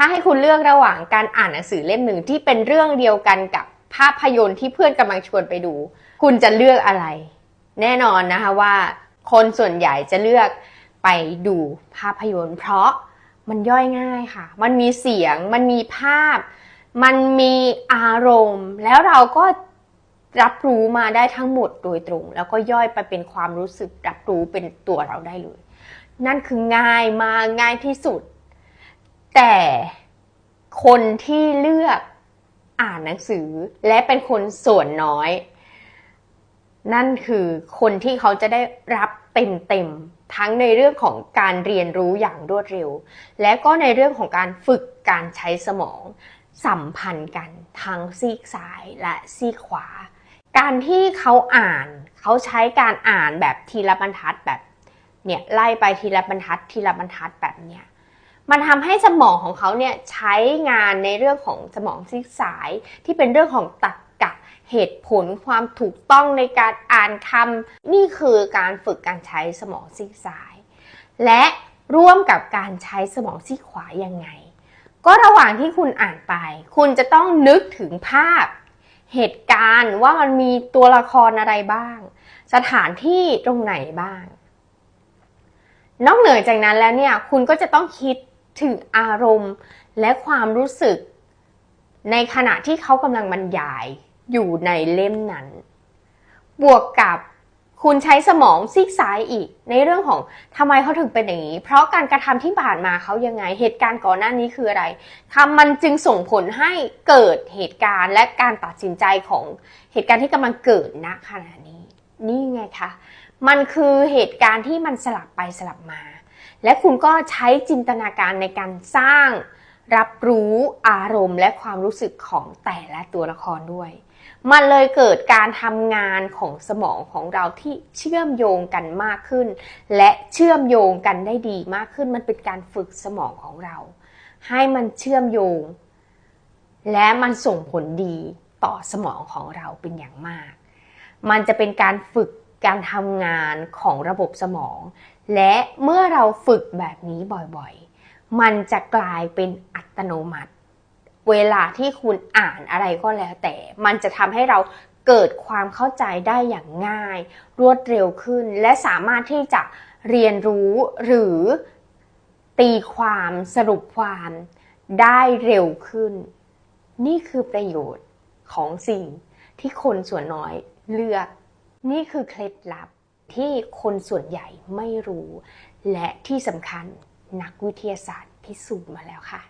ถ้าให้คุณเลือกระหว่างการอ่านหนังสือเล่มหนึ่งที่เป็นเรื่องเดียวกันกับภาพยนตร์ที่เพื่อนกำลังชวนไปดู คุณจะเลือกอะไร แน่นอนนะคะว่า คนส่วนใหญ่จะเลือกไปดูภาพยนตร์ เพราะมันย่อยง่ายค่ะ มันมีเสียง มันมีภาพ มันมีอารมณ์ แล้วเราก็รับรู้มาได้ทั้งหมดโดยตรง แล้วก็ย่อยไปเป็นความรู้สึกรับรู้เป็นตัวเราได้เลย นั่นคือง่ายมากง่ายที่สุด แต่คนที่เลือกอ่านหนังสือและเป็นคนส่วนน้อย นั่นคือคนที่เขาจะได้รับเต็มๆทั้งในเรื่องของการเรียนรู้อย่างรวดเร็ว และก็ในเรื่องของการฝึกการใช้สมอง สัมพันธ์กันทั้งซีกซ้ายและซีกขวา การที่เขาอ่านเขาใช้การอ่านแบบทีละบรรทัดแบบเนี่ยไล่ไปทีละบรรทัดทีละบรรทัดแบบเนี้ย มันทำให้สมองของเขาเนี่ยใช้งานในเรื่องของสมองซีกซ้าย ที่เป็นเรื่องของตรรกะเหตุผลความถูกต้องในการอ่านคำนี่คือการฝึกการใช้สมองซีกซ้าย และร่วมกับการใช้สมองซีกขวายังไง ก็ระหว่างที่คุณอ่านไป คุณจะต้องนึกถึงภาพ เหตุการณ์ว่ามันมีตัวละครอะไรบ้าง สถานที่ตรงไหนบ้าง นอกเหนือจากนั้นแล้วเนี่ย คุณก็จะต้องคิด ถึงอารมณ์และความรู้สึก ในขณะที่เขากำลังบรรยายอยู่ในเล่มนั้น บวกกับคุณใช้สมองซีกซ้ายอีก ในเรื่องของทำไมเขาถึงเป็นอย่างนี้ เพราะการกระทำที่ผ่านมาเขายังไง เหตุการณ์ก่อนหน้านี้คืออะไรคำมันจึงส่งผลให้เกิดเหตุการณ์และการตัดสินใจของเหตุการณ์ที่กำลังเกิดณขณะนี้ นี่ไงคะ มันคือเหตุการณ์ที่มันสลับไปสลับมา และคุณก็ใช้จินตนาการในการสร้าง รับรู้อารมณ์และความรู้สึกของแต่ละตัวละครด้วย มันเลยเกิดการทำงานของสมองของเราที่เชื่อมโยงกันมากขึ้น และเชื่อมโยงกันได้ดีมากขึ้น มันเป็นการฝึกสมองของเรา ให้มันเชื่อมโยง และมันส่งผลดีต่อสมองของเราเป็นอย่างมาก มันจะเป็นการฝึกการทำงานของระบบสมอง และเมื่อเราฝึกแบบนี้บ่อยๆ มันจะกลายเป็นอัตโนมัติ เวลาที่คุณอ่านอะไรก็แล้วแต่ มันจะทำให้เราเกิดความเข้าใจได้อย่างง่าย รวดเร็วขึ้น และสามารถที่จะเรียนรู้หรือตีความสรุปความได้เร็วขึ้น นี่คือประโยชน์ของสิ่งที่คนส่วนน้อยเลือก นี่คือเคล็ดลับ ที่คนส่วนใหญ่ไม่รู้ และที่สำคัญนักวิทยาศาสตร์พิสูจน์มาแล้วค่ะ